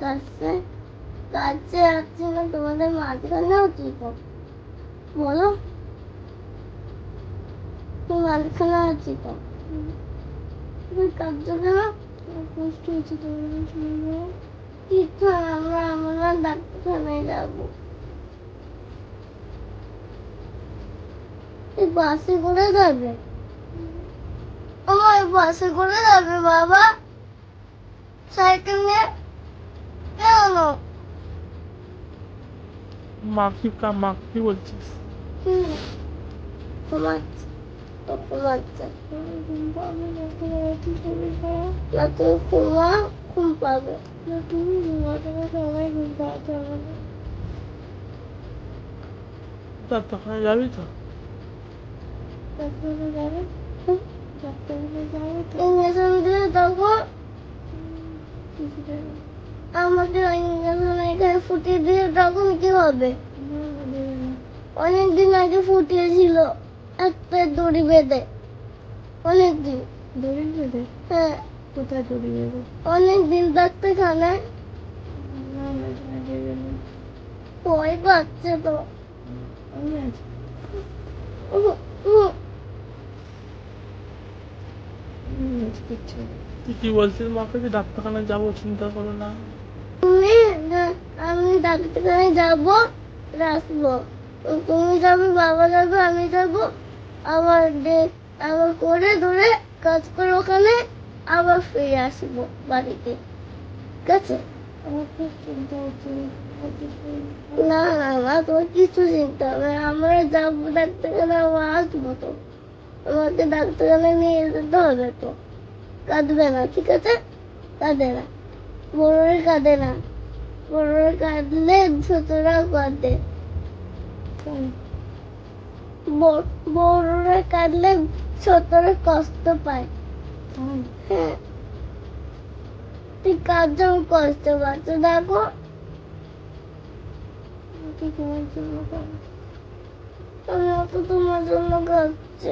কাছে কাছে আসছে না তোমাদের মাঝখানেও বলো। তুমি মাঝখানে আছি তো তুমি কাঁদছো কেন? কষ্ট হচ্ছে তোমাদের কিছু আমরা আমরা ডাক্তারখানায় যাব। বাসে করে যাবে? আমার বাসে করে যাবে বাবা। সাইকেল নিয়ে? কেন মা কি কা- মা কি বলছিস হুম ঘুমাচ্ছে ও ঘুমাচ্ছে না তুমি ঘুমা ঘুম পাবে। না তুমি ঘুমাতে সবাই ঘুম পাবে আমাকে ডাক্তারখানে যাবি তো ডাক্তারখানে যাবে? ডাক্তারখানে যাবে তো। ইঞ্জেকশন দিয়ে দেবো আমাকে এখানে ফুটিয়ে দিয়ে তখন কি হবে? অনেকদিন আগে ফুটিয়েছিল একটা দড়ি বেঁধে। অনেকদিন। দড়ি বেঁধে? হ্যাঁ। কোথায় দড়ি বেঁধে? অনেকদিন ডাক্তারখানায়। ভয় পাচ্ছে তো। কি বলছিস মাকে যে ডাক্তারখানায় যাব চিন্তা করো না। তুমি আমি ডাক্তারখানায় যাব আসব তুমি যাবে বাবা যাবে, আমি যাব। আবার আবার করে ধরে কাজ করে ওখানে আবার ফিরে আসব বাড়িতে। ঠিক আছে? না না না তোমার কিছু চিন্তা হবে আমরা যাব ডাক্তারখানে আমরা আসব তো। আমাকে ডাক্তারখানায় নিয়ে যেতে হবে তো। কাঁদবে না, ঠিক আছে? কাঁদে না। বড়রে কাঁদে না। বড়রে কাঁদলে ছোটরা কাঁদে। বড়- বড়রে কাঁদলে ছোটরা কষ্ট পায়। হ্যাঁ। তুই কার জন্য কষ্ট পাচ্ছ দেখো। তোমার জন্য কাঁদছি। আমি তো তোমার জন্য কাঁদছি।